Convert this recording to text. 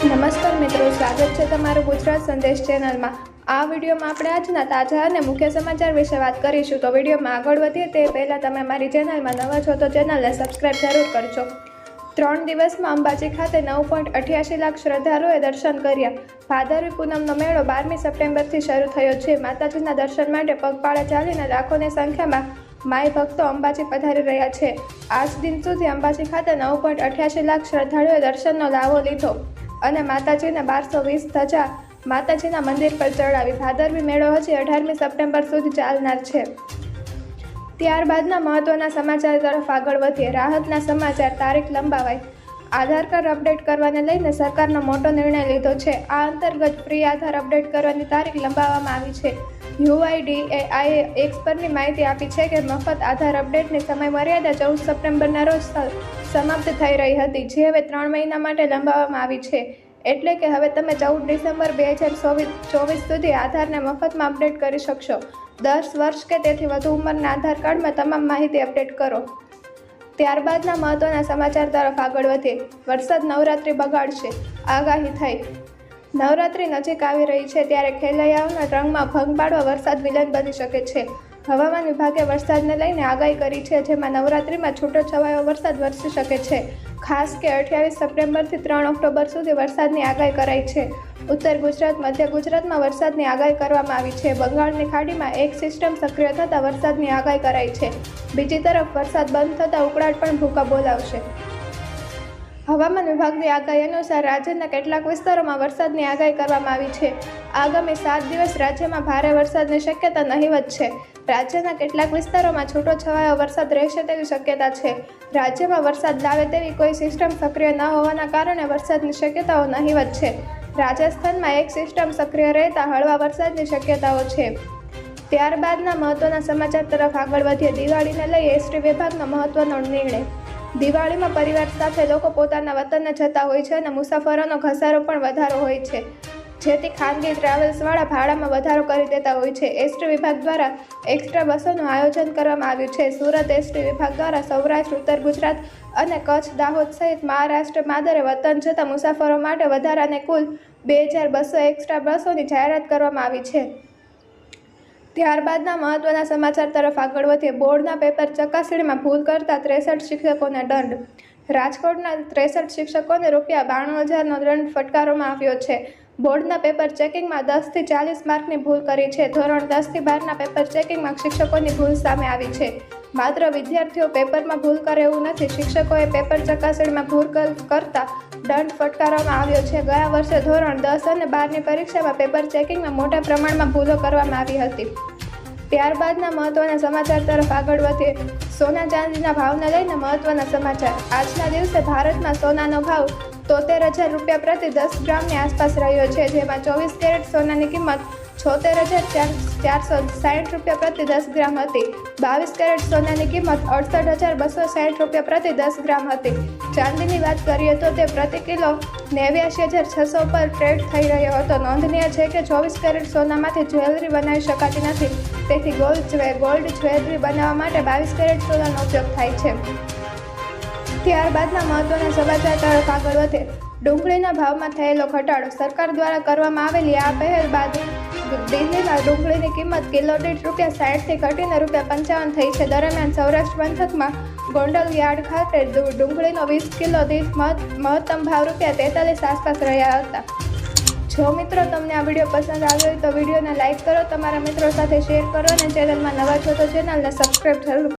નમસ્કાર મિત્રો, સ્વાગત છે તમારું ગુજરાત સંદેશ ચેનલમાં. આ વિડીયોમાં આપણે આજના તાજા અને મુખ્ય સમાચાર વિશે વાત કરીશું. તો વિડીયોમાં આગળ વધીએ તે પહેલાં તમે મારી ચેનલમાં નવા છો તો ચેનલને સબસ્ક્રાઈબ જરૂર કરજો. ત્રણ દિવસમાં અંબાજી ખાતે નવ પોઈન્ટ અઠ્યાસી લાખ શ્રદ્ધાળુઓએ દર્શન કર્યા. ભાદરવી પૂનમનો મેળો બારમી સપ્ટેમ્બરથી શરૂ થયો છે. માતાજીના દર્શન માટે પગપાળા ચાલીને લાખોની સંખ્યામાં માય ભક્તો અંબાજી પધારી રહ્યા છે. આજ દિન સુધી અંબાજી ખાતે નવ પોઈન્ટ અઠ્યાસી લાખ શ્રદ્ધાળુઓએ દર્શનનો લાવો લીધો. અને માતાજીને બારસો વીસ ધજા માતાજીના મંદિર પર ચડાવી ભાદરવી મેળો હજી અઢારમી સપ્ટેમ્બર સુધી ચાલનાર છે. ત્યારબાદના મહત્વના સમાચાર તરફ આગળ વધીએ. રાહતના સમાચાર, તારીખ લંબાવાઈ. આધાર કાર્ડ અપડેટ કરવાને લઈને સરકારનો મોટો નિર્ણય લીધો છે. આ અંતર્ગત ફ્રી આધાર અપડેટ કરવાની તારીખ લંબાવવામાં આવી છે. યુઆઈડીએઆઈએ એક્સ પરની માહિતી આપી છે કે મફત આધાર અપડેટની સમય મર્યાદા ચૌદ સપ્ટેમ્બરના રોજ સમાપ્ત થઈ રહી હતી, જે હવે ત્રણ મહિના માટે લંબાવવામાં આવી છે. એટલે કે હવે તમે ચૌદ ડિસેમ્બર બે હજાર ચોવીસ સુધી આધારને મફતમાં અપડેટ કરી શકશો. દસ વર્ષ કે તેથી વધુ ઉંમરના આધાર કાર્ડમાં તમામ માહિતી અપડેટ કરો. ત્યારબાદના મહત્વના સમાચાર તરફ આગળ વધીએ. વરસાદ નવરાત્રિ બગાડશે. આગાહી થઈ. નવરાત્રિ નજીક આવી રહી છે ત્યારે ખેલૈયાઓના રંગમાં ભંગ પાડવા વરસાદ વિલન બની શકે છે. હવામાન વિભાગે વરસાદને લઈને આગાહી કરી છે, જેમાં નવરાત્રિમાં છૂટો છવાયો વરસાદ વરસી શકે છે. ખાસ કે અઠ્યાવીસ સપ્ટેમ્બરથી ત્રણ ઓક્ટોબર સુધી વરસાદની આગાહી કરાઈ છે. ઉત્તર ગુજરાત, મધ્ય ગુજરાતમાં વરસાદની આગાહી કરવામાં આવી છે. બંગાળની ખાડીમાં એક સિસ્ટમ સક્રિય થતાં વરસાદની આગાહી કરાઈ છે. બીજી તરફ વરસાદ બંધ થતાં ઉકળાટ પણ ભૂકા બોલાવશે. હવામાન વિભાગની આગાહી અનુસાર રાજ્યના કેટલાક વિસ્તારોમાં વરસાદની આગાહી કરવામાં આવી છે. આગામી સાત દિવસ રાજ્યમાં ભારે વરસાદની શક્યતા નહીવત છે. રાજ્યના કેટલાક વિસ્તારોમાં છૂટો છવાયો વરસાદ રહેશે તેવી શક્યતા છે. રાજ્યમાં વરસાદ લાવે તેવી કોઈ સિસ્ટમ સક્રિય ન હોવાના કારણે વરસાદની શક્યતાઓ નહીવત છે. રાજસ્થાનમાં એક સિસ્ટમ સક્રિય રહેતા હળવા વરસાદની શક્યતાઓ છે. ત્યારબાદના મહત્વના સમાચાર તરફ આગળ વધીએ. દિવાળીને લઈ એસટી વિભાગનો મહત્વનો નિર્ણય. દિવાળીમાં પરિવાર સાથે લોકો પોતાના વતનને જતા હોય છે અને મુસાફરોનો ઘસારો પણ વધારો હોય છે. જેથી ખાનગી ટ્રાવેલ્સવાળા ભાડામાં વધારો કરી દેતા હોય છે. એસટી વિભાગ દ્વારા એક્સ્ટ્રા બસોનું આયોજન કરવામાં આવ્યું છે. સુરત એસટી વિભાગ દ્વારા સૌરાષ્ટ્ર, ઉત્તર ગુજરાત અને કચ્છ, દાહોદ સહિત મહારાષ્ટ્ર, માદરે વતન જતા મુસાફરો માટે વધારાને કુલ બે હજાર બસો એક્સ્ટ્રા બસોની જાહેરાત કરવામાં આવી છે. ત્યારબાદના મહત્વના સમાચાર તરફ આગળ વધીએ. બોર્ડના પેપર ચકાસણીમાં ભૂલ કરતા ત્રેસઠ શિક્ષકોને દંડ. રાજકોટના ત્રેસઠ શિક્ષકોને રૂપિયા બાણું હજારનો દંડ ફટકારવામાં આવ્યો છે. બોર્ડના પેપર ચેકિંગમાં દસથી ચાલીસ માર્કની ભૂલ કરી છે. ધોરણ દસથી બારના પેપર ચેકિંગમાં શિક્ષકોની ભૂલ સામે આવી છે. માત્ર વિદ્યાર્થીઓ પેપરમાં ભૂલ કરે એવું નથી. શિક્ષકોએ પેપર ચકાસણીમાં ભૂલ કર- કરતા દંડ ફટકારવામાં આવ્યો છે. ગયા વર્ષે ધોરણ દસ અને બારની પરીક્ષામાં પેપર ચેકિંગમાં મોટા પ્રમાણમાં ભૂલો કરવામાં આવી હતી. ત્યારબાદના મહત્વના સમાચાર તરફ આગળ વધીએ. સોના ચાંદીના ભાવને લઈને મહત્વના સમાચાર. આજના દિવસે ભારતમાં સોનાનો ભાવ તોતેર હજાર રૂપિયા પ્રતિ દસ ગ્રામની આસપાસ રહ્યો છે, જેમાં ચોવીસ કેરેટ સોનાની કિંમત છોતેર હજાર ચાર ચારસો સાઠ રૂપિયા પ્રતિ દસ ગ્રામ હતી. બાવીસ કેરેટ સોનાની કિંમત અડસઠ હજાર બસો સાઠ રૂપિયા પ્રતિ દસ ગ્રામ હતી. ચાંદીની વાત કરીએ તો તે પ્રતિ કિલો નેવ્યાસી હજાર છસો પર ટ્રેડ થઈ રહ્યો હતો. નોંધનીય છે કે ચોવીસ કેરેટ સોનામાંથી જ્વેલરી બનાવી શકાતી નથી. તેથી ગોલ્ડ જ્વે ગોલ્ડ જ્વેલરી બનાવવા માટે બાવીસ કેરેટ સોનાનો ઉપયોગ થાય છે. ત્યારબાદના મહત્વના સમાચાર તરફ આગળ વધે. ડુંગળીના ભાવમાં થયેલો ઘટાડો સરકાર દ્વારા કરવામાં આવેલી આ પહેલ બાદ દિલ્હીમાં ડુંગળીની કિંમત કિલો દીઠ રૂપિયા સાઠથી ઘટીને રૂપિયા પંચાવન થઈ છે. દરમિયાન સૌરાષ્ટ્ર પંથકમાં ગોંડલ યાર્ડ ખાતે ડુંગળીનો વીસ કિલો દીઠ મહત્- મહત્તમ ભાવ રૂપિયા તેતાલીસ આસપાસ રહ્યા હતા. જો મિત્રો તમને આ વીડિયો પસંદ આવ્યો હોય તો વિડીયોને લાઇક કરો, તમારા મિત્રો સાથે શેર કરો અને ચેનલમાં નવા છો તો ચેનલને સબસ્ક્રાઈબ જરૂર